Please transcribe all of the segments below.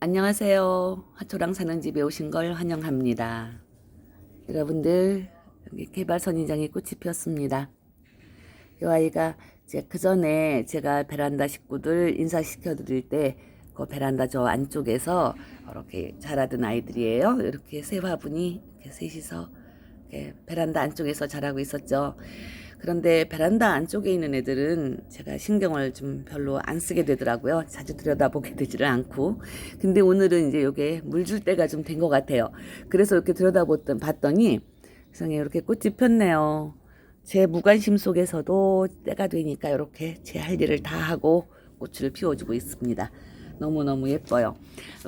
안녕하세요. 화초랑 사는 집에 오신 걸 환영합니다. 여러분들, 여기 개발 선인장에 꽃이 피었습니다. 이 아이가 그 전에 제가 베란다 식구들 인사시켜 드릴 때 그 베란다 저 안쪽에서 이렇게 자라던 아이들이에요. 이렇게 세 화분이 이렇게 셋이서 이렇게 베란다 안쪽에서 자라고 있었죠. 그런데 베란다 안쪽에 있는 애들은 제가 신경을 좀 별로 안 쓰게 되더라고요. 자주 들여다보게 되지를 않고. 근데 오늘은 이제 요게 물 줄 때가 좀 된 것 같아요. 그래서 이렇게 들여다봤던, 봤더니 세상에 이렇게 꽃이 폈네요. 제 무관심 속에서도 때가 되니까 이렇게 제 할 일을 다 하고 꽃을 피워주고 있습니다. 너무너무 예뻐요.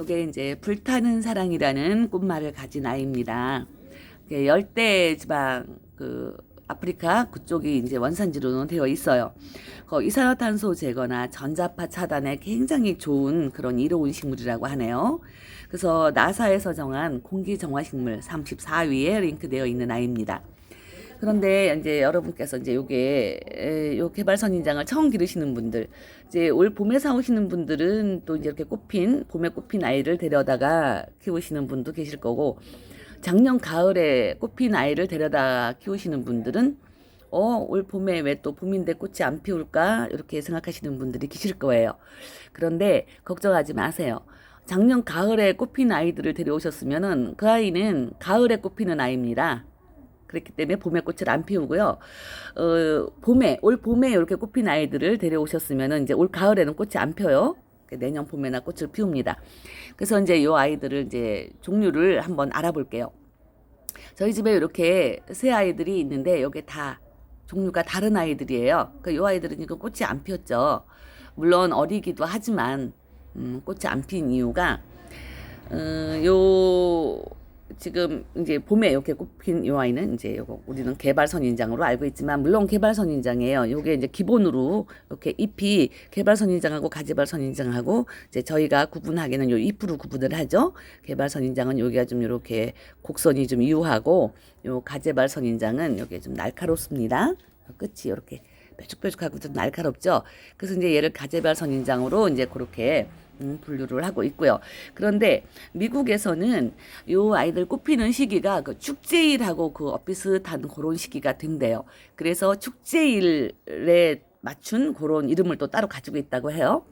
이게 이제 불타는 사랑이라는 꽃말을 가진 아이입니다. 열대 지방 그 아프리카 그쪽이 이제 원산지로는 되어 있어요. 그 이산화탄소 제거나 전자파 차단에 굉장히 좋은 그런 이로운 식물이라고 하네요. 그래서 나사에서 정한 공기 정화 식물 34위에 링크되어 있는 아이입니다. 그런데 이제 여러분께서 이제 요게 에, 요 개발 선인장을 처음 기르시는 분들 이제 올 봄에 사오시는 분들은 또 이제 이렇게 꽃핀 봄에 꽃핀 아이를 데려다가 키우시는 분도 계실 거고 작년 가을에 꽃핀 아이를 데려다 키우시는 분들은 어, 올 봄에 왜 또 봄인데 꽃이 안 피울까? 이렇게 생각하시는 분들이 계실 거예요. 그런데 걱정하지 마세요. 작년 가을에 꽃핀 아이들을 데려오셨으면은 그 아이는 가을에 꽃피는 아이입니다. 그렇기 때문에 봄에 꽃을 안 피우고요. 어, 봄에, 올 봄에 이렇게 꽃핀 아이들을 데려오셨으면은 이제 올 가을에는 꽃이 안 펴요. 내년 봄에나 꽃을 피웁니다. 그래서 이제 이 아이들을 이제 종류를 한번 알아볼게요. 저희 집에 이렇게 세 아이들이 있는데 여기 다 종류가 다른 아이들이에요. 그이 아이들은 지금 꽃이 안 피었죠. 물론 어리기도 하지만 음, 꽃이 안 핀 이유가 음, 요 지금 이제 봄에 이렇게 꽃핀 요 아이는 이제 요거 우리는 개발 선인장으로 알고 있지만 물론 개발 선인장이에요. 요게 이제 기본으로 이렇게 잎이 개발 선인장하고 가지발 선인장하고 이제 저희가 구분하기는 요 잎으로 구분을 하죠. 개발 선인장은 여기가 좀 이렇게 곡선이 좀 유하고 요 가지발 선인장은 여기 좀 날카롭습니다. 끝이 이렇게 뾰족뾰족하고 좀 날카롭죠. 그래서 이제 얘를 가재발 선인장으로 이제 그렇게 음, 분류를 하고 있고요. 그런데 미국에서는 요 아이들 꽃피는 시기가 그 축제일하고 그 비슷한 그런 시기가 된대요. 그래서 축제일에 맞춘 그런 이름을 또 따로 가지고 있다고 해요.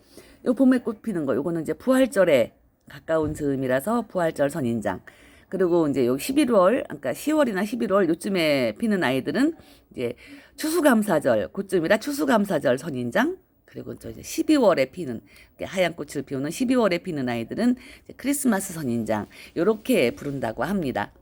요 봄에 꽃피는 거, 요거는 이제 부활절에 가까운 즈음이라서 부활절 선인장. 그리고 이제 요 11월, 그러니까 10월이나 11월 요쯤에 피는 아이들은 이제 추수감사절, 그쯤이라 추수감사절 선인장. 그리고 저 이제 12월에 피는 하얀 꽃을 피우는 12월에 피는 아이들은 크리스마스 선인장 요렇게 부른다고 합니다.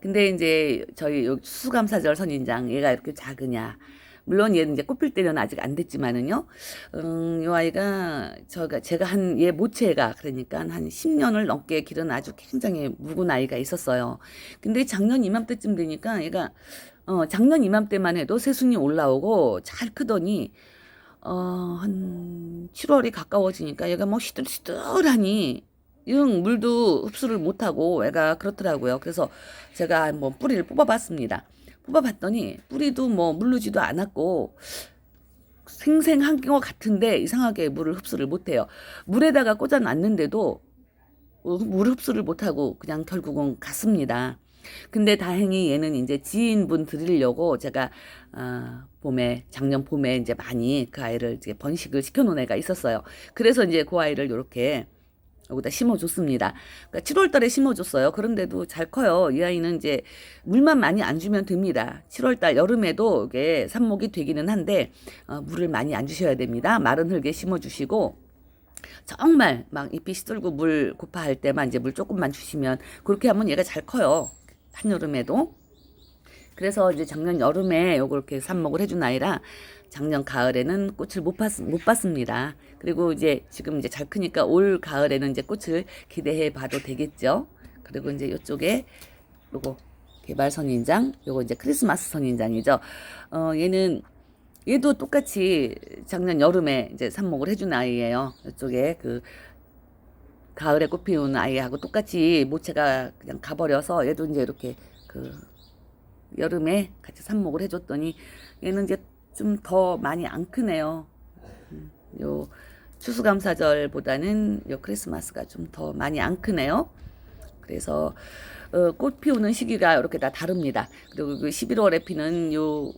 근데 이제 저희 요 추수감사절 선인장 얘가 이렇게 작으냐? 물론 얘는 이제 꽃필 때는 아직 안 됐지만은요. 음, 요 아이가 저가 제가 한 얘 모체가 그러니까 한 10년을 넘게 기른 아주 굉장히 묵은 아이가 있었어요. 근데 작년 이맘때쯤 되니까 얘가 어, 작년 이맘때만 해도 새순이 올라오고 잘 크더니 어, 한 7월이 가까워지니까 얘가 뭐 시들시들하니 응, 물도 흡수를 못하고 애가 그렇더라고요. 그래서 제가 한번 뿌리를 뽑아봤습니다. 뽑아봤더니 뿌리도 뭐 물르지도 않았고 생생한 것 같은데 이상하게 물을 흡수를 못해요. 물에다가 꽂아놨는데도 어, 물 흡수를 못하고 그냥 결국은 갔습니다. 근데 다행히 얘는 이제 지인분 드리려고 제가 어, 봄에 작년 봄에 이제 많이 그 아이를 이제 번식을 시켜놓은 애가 있었어요. 그래서 이제 그 아이를 이렇게 여기다 심어줬습니다. 그러니까 7월달에 심어줬어요. 그런데도 잘 커요. 이 아이는 이제 물만 많이 안 주면 됩니다. 7월달 여름에도 이게 삽목이 되기는 한데 어, 물을 많이 안 주셔야 됩니다. 마른 흙에 심어주시고 정말 막 잎이 시들고 물 고파할 때만 이제 물 조금만 주시면 그렇게 하면 얘가 잘 커요. 한여름에도. 그래서 이제 작년 여름에 요걸 이렇게 삽목을 해준 아이라 작년 가을에는 꽃을 못, 봤, 못 봤습니다. 그리고 이제 지금 이제 잘 크니까 올 가을에는 이제 꽃을 기대해 봐도 되겠죠. 그리고 이제 이쪽에 요거 개발 선인장, 요거 이제 크리스마스 선인장이죠. 어, 얘는 얘도 똑같이 작년 여름에 이제 삽목을 해준 아이예요. 이쪽에 그 가을에 꽃 피우는 아이하고 똑같이 모체가 그냥 가버려서 얘도 이제 이렇게 그 여름에 같이 삽목을 해줬더니 얘는 이제 좀 더 많이 안 크네요. 음, 요 추수감사절보다는 요 크리스마스가 좀 더 많이 안 크네요. 그래서 어, 꽃 피우는 시기가 이렇게 다 다릅니다. 그리고 그 11월에 피는 요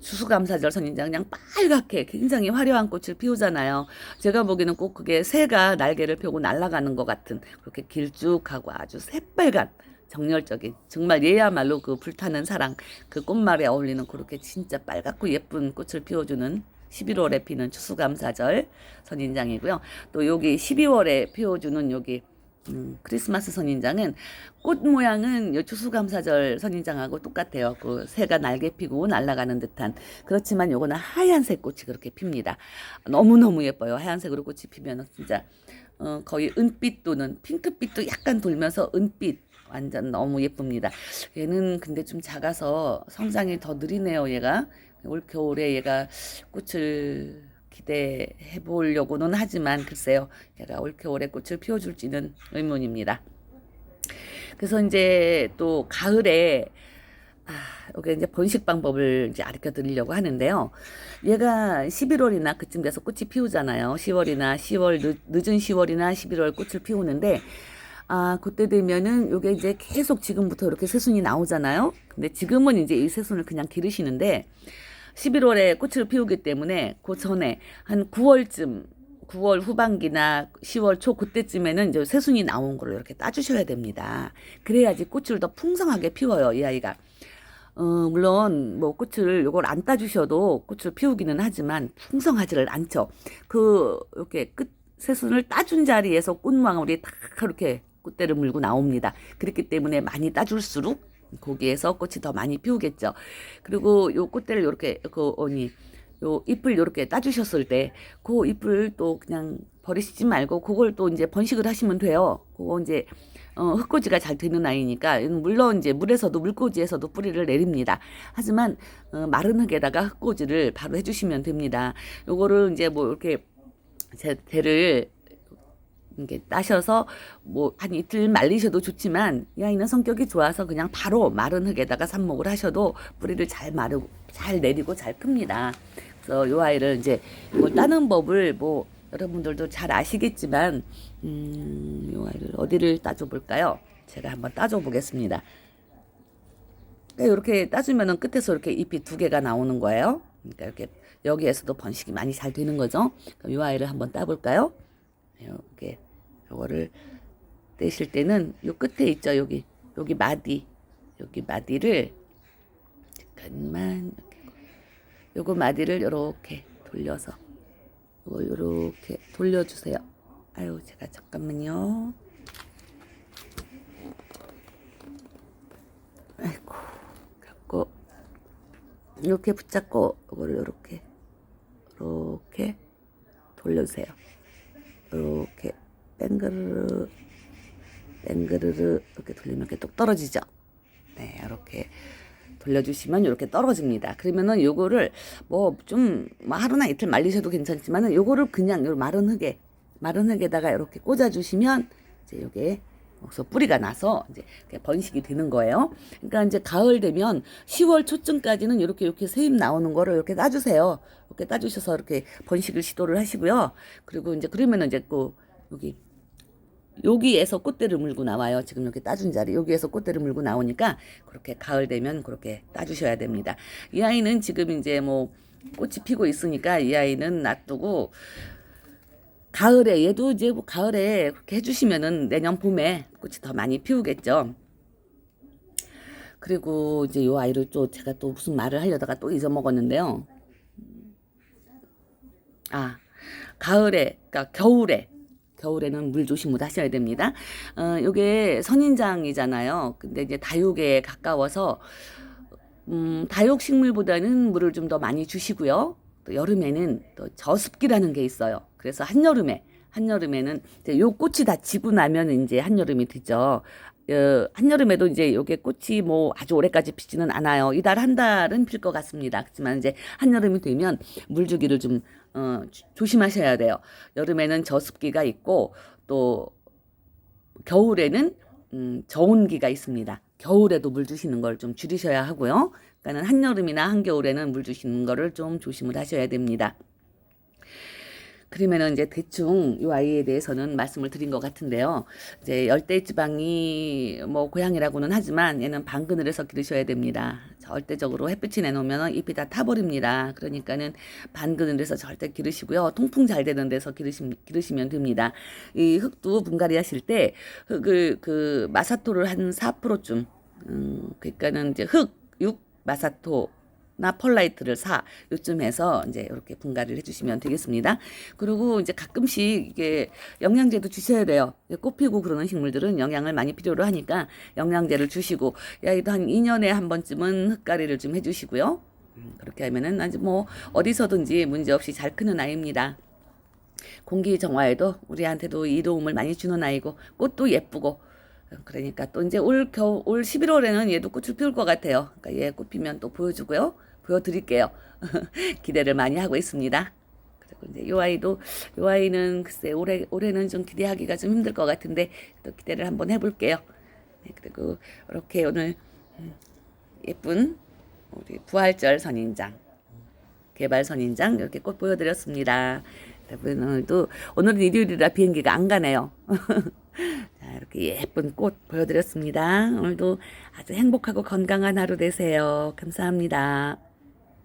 추수감사절 선인장 그냥 빨갛게 굉장히 화려한 꽃을 피우잖아요. 제가 보기에는 꼭 그게 새가 날개를 펴고 날아가는 것 같은 그렇게 길쭉하고 아주 새빨간 정열적인 정말 얘야말로 그 불타는 사랑 그 꽃말에 어울리는 그렇게 진짜 빨갛고 예쁜 꽃을 피워주는 11월에 피는 추수감사절 선인장이고요. 또 여기 12월에 피워주는 여기 음, 크리스마스 선인장은 꽃 모양은 요 추수감사절 선인장하고 똑같아요. 그 새가 날개 피고 날아가는 듯한 그렇지만 요거는 하얀색 꽃이 그렇게 핍니다. 너무 너무 예뻐요. 하얀색으로 꽃이 피면 진짜 어, 거의 은빛 또는 핑크빛도 약간 돌면서 은빛 완전 너무 예쁩니다. 얘는 근데 좀 작아서 성장이 더 느리네요. 얘가 올 겨울에 얘가 꽃을 기대해 보려고는 하지만 글쎄요. 얘가 올 겨울에 꽃을 피워줄지는 의문입니다. 그래서 이제 또 가을에 아, 여기 이제 번식 방법을 이제 가르쳐 드리려고 하는데요. 얘가 11월이나 그쯤 돼서 꽃이 피우잖아요. 10월이나 10월 늦, 늦은 10월이나 11월 꽃을 피우는데 아, 그때 되면은 요게 이제 계속 지금부터 이렇게 새순이 나오잖아요. 근데 지금은 이제 이 새순을 그냥 기르시는데 11월에 꽃을 피우기 때문에 그 전에 한 9월쯤 9월 후반기나 10월 초 그때쯤에는 이제 새순이 나온 걸로 이렇게 따주셔야 됩니다. 그래야지 꽃을 더 풍성하게 피워요, 이 아이가. 어, 물론 뭐 꽃을 요걸 안 따주셔도 꽃을 피우기는 하지만 풍성하지를 않죠. 그 이렇게 끝 새순을 따준 자리에서 꽃망울이 다 이렇게 꽃대를 물고 나옵니다. 그렇기 때문에 많이 따줄수록 거기에서 꽃이 더 많이 피우겠죠. 그리고 요 꽃대를 이렇게 그 언니 요 잎을 이렇게 따주셨을 때 그 잎을 또 그냥 버리시지 말고 그걸 또 이제 번식을 하시면 돼요. 그거 이제 어, 흙꽂이가 잘 되는 아이니까 물론 이제 물에서도 물꽂이에서도 뿌리를 내립니다. 하지만 어, 마른 흙에다가 흙꽂이를 바로 해주시면 됩니다. 요거를 이제 뭐 이렇게 제 대를 이렇게 따셔서 뭐 한 이틀 말리셔도 좋지만 이 아이는 성격이 좋아서 그냥 바로 마른 흙에다가 삽목을 하셔도 뿌리를 잘 마르고 잘 내리고 잘 큽니다. 그래서 이 아이를 이제 이걸 따는 법을 뭐 여러분들도 잘 아시겠지만 음, 이 아이를 어디를 따줘 볼까요? 제가 한번 따줘 보겠습니다. 이렇게 따주면은 끝에서 이렇게 잎이 두 개가 나오는 거예요. 그러니까 이렇게 여기에서도 번식이 많이 잘 되는 거죠. 그럼 이 아이를 한번 따볼까요? 이렇게 요거를 떼실 때는 요 끝에 있죠 여기. 여기 마디. 여기 마디를 잠깐만 요거 마디를 요렇게 돌려서 요거 요렇게 돌려주세요. 아유 제가 잠깐만요. 아이고 갖고 이렇게 붙잡고 요거를 요렇게 요렇게 돌려주세요. 이렇게 뺑그르르 뺑그르르 이렇게 돌리면 이렇게 똑 떨어지죠. 네, 이렇게 돌려주시면 이렇게 떨어집니다. 그러면은 요거를 뭐좀뭐 하루나 이틀 말리셔도 괜찮지만은 요거를 그냥 요 마른 흙에 마른 흙에다가 이렇게 꽂아주시면 이제 요게 여기서 뿌리가 나서 이제 번식이 되는 거예요. 그러니까 이제 가을 되면 10월 초쯤까지는 이렇게 이렇게 새잎 나오는 거를 이렇게 따주세요. 이렇게 따주셔서 이렇게 번식을 시도를 하시고요. 그리고 이제 그러면은 이제 그 여기 여기에서 꽃대를 물고 나와요. 지금 이렇게 따준 자리 여기에서 꽃대를 물고 나오니까 그렇게 가을 되면 그렇게 따주셔야 됩니다. 이 아이는 지금 이제 뭐 꽃이 피고 있으니까 이 아이는 놔두고 가을에 얘도 이제 뭐 가을에 그렇게 해주시면은 내년 봄에 꽃이 더 많이 피우겠죠. 그리고 이제 요 아이를 또 제가 또 무슨 말을 하려다가 또 잊어먹었는데요. 아 가을에 그러니까 겨울에 겨울에는 물 조심을 하셔야 됩니다. 어, 요게 선인장이잖아요. 근데 이제 다육에 가까워서 음, 다육 식물보다는 물을 좀 더 많이 주시고요. 또 여름에는 또 저습기라는 게 있어요. 그래서 한여름에 한여름에는 이제 요 꽃이 다 지고 나면 이제 한여름이 되죠. 어, 한여름에도 이제 요게 꽃이 뭐 아주 오래까지 피지는 않아요. 이달 한 달은 필 것 같습니다. 그렇지만 이제 한여름이 되면 물 주기를 좀 어, 조심하셔야 돼요. 여름에는 저습기가 있고 또 겨울에는 음, 저온기가 있습니다. 겨울에도 물 주시는 걸 좀 줄이셔야 하고요. 그러니까는 한여름이나 한겨울에는 물 주시는 거를 좀 조심을 하셔야 됩니다. 그러면은 이제 대충 이 아이에 대해서는 말씀을 드린 것 같은데요. 이제 열대 지방이 뭐 고향이라고는 하지만 얘는 반그늘에서 기르셔야 됩니다. 절대적으로 햇빛이 내놓으면 잎이 다 타버립니다. 그러니까는 반그늘에서 절대 기르시고요. 통풍 잘 되는 데서 기르시, 기르시면 됩니다. 이 흙도 분갈이 하실 때 흙을 그 마사토를 한 4%쯤 음, 그러니까는 이제 흙, 육, 마사토 나 펄라이트를 사 요쯤 해서 이제 이렇게 분갈이를 해주시면 되겠습니다. 그리고 이제 가끔씩 이게 영양제도 주셔야 돼요. 꽃 피고 그러는 식물들은 영양을 많이 필요로 하니까 영양제를 주시고 야이도 한 2년에 한 번쯤은 흙가리를 좀 해주시고요. 음, 그렇게 하면은 아주 뭐 어디서든지 문제 없이 잘 크는 아이입니다. 공기 정화에도 우리한테도 이로움을 많이 주는 아이고 꽃도 예쁘고 그러니까 또 이제 올 겨울 올 11월에는 얘도 꽃을 피울 것 같아요. 그러니까 얘 꽃 피면 또 보여주고요. 보여드릴게요. 기대를 많이 하고 있습니다. 그리고 이제 요 아이도 요 아이는 글쎄 올해 올해는 좀 기대하기가 좀 힘들 것 같은데 또 기대를 한번 해볼게요. 네, 그리고 이렇게 오늘 음, 예쁜 우리 부활절 선인장 개발 선인장 이렇게 꽃 보여드렸습니다. 여러분 오늘도 오늘은 일요일이라 비행기가 안 가네요. 자, 이렇게 예쁜 꽃 보여드렸습니다. 오늘도 아주 행복하고 건강한 하루 되세요. 감사합니다.